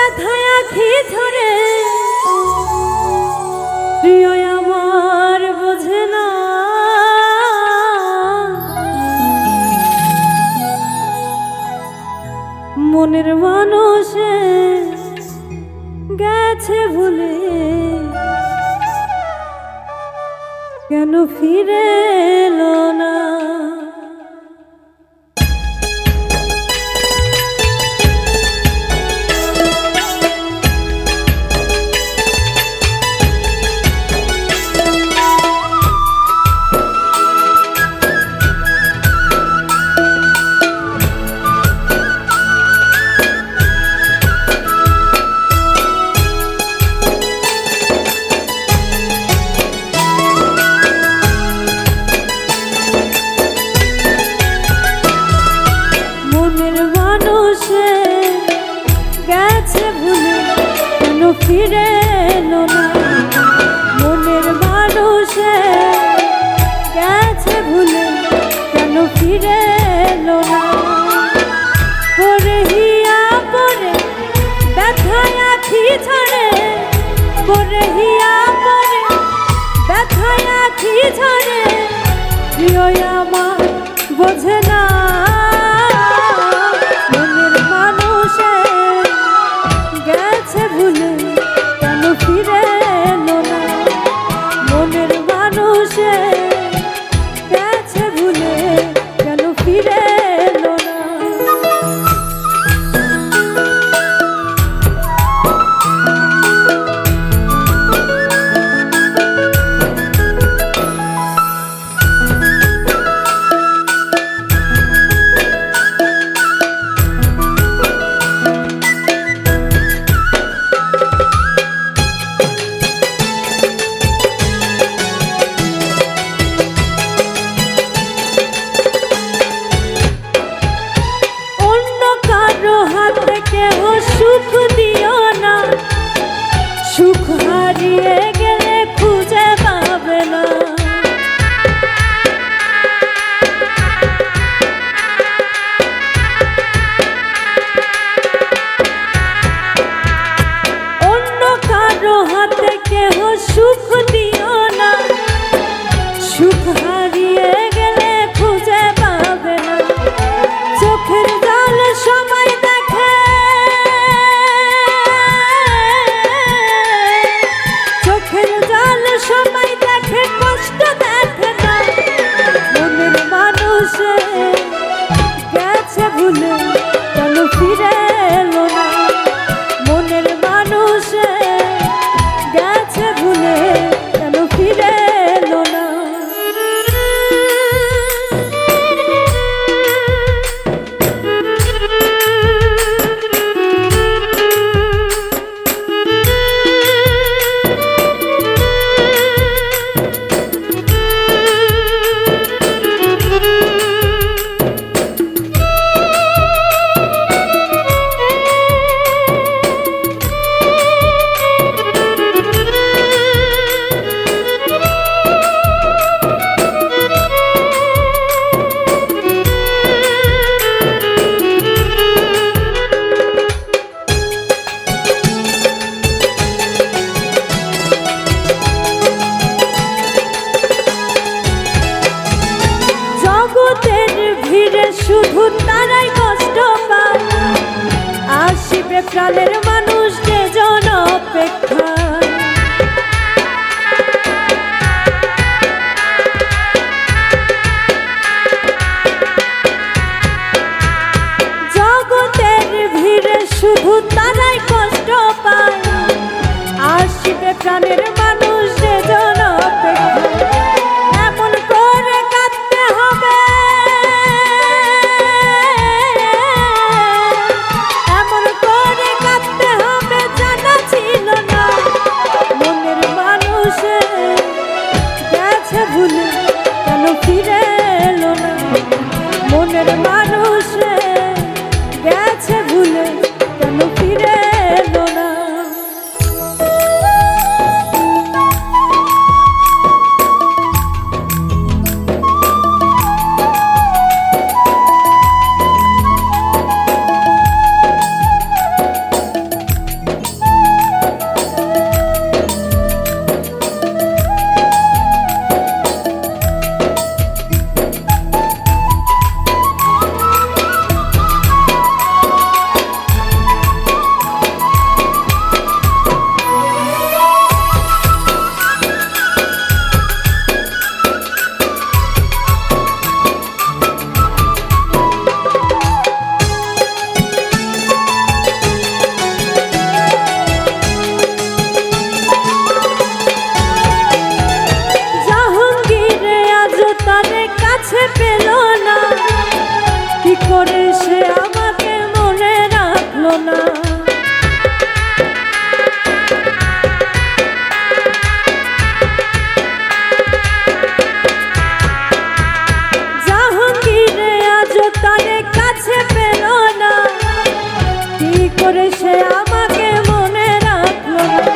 ব্যথায় প্রিয় আমার বোঝে না। মনের মানুষে গেছে ভুলে কেন ফিরে না? ফিরে প্রাণের মানুষ যে জন অপেক্ষা। জগতের ভিড়ে শুধু তারাই কষ্ট পায়। আসবে প্রাণের মানুষ যে জন অপেক্ষা। করে সে আমাকে মনে রাখল না।